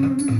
mm-hmm.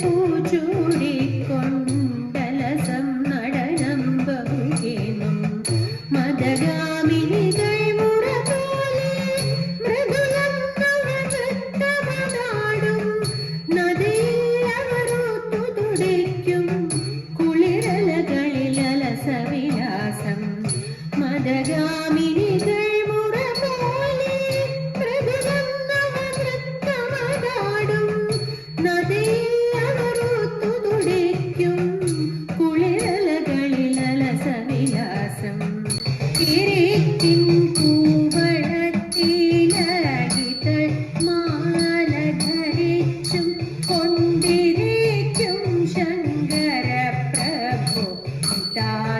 പൂച്ചൂടിക്കൊണ്ടലസം Natanam ബഹുജേനും മതരാമിനികൾ മതരാ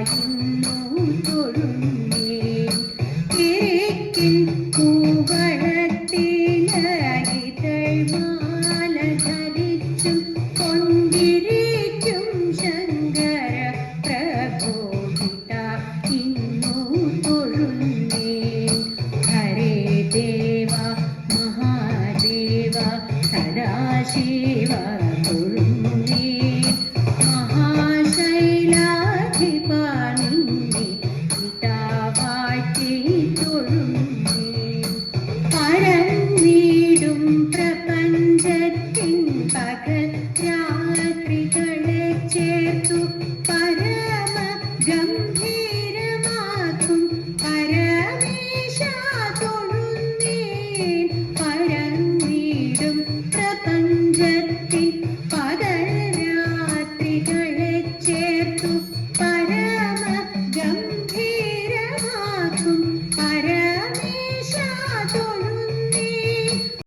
Party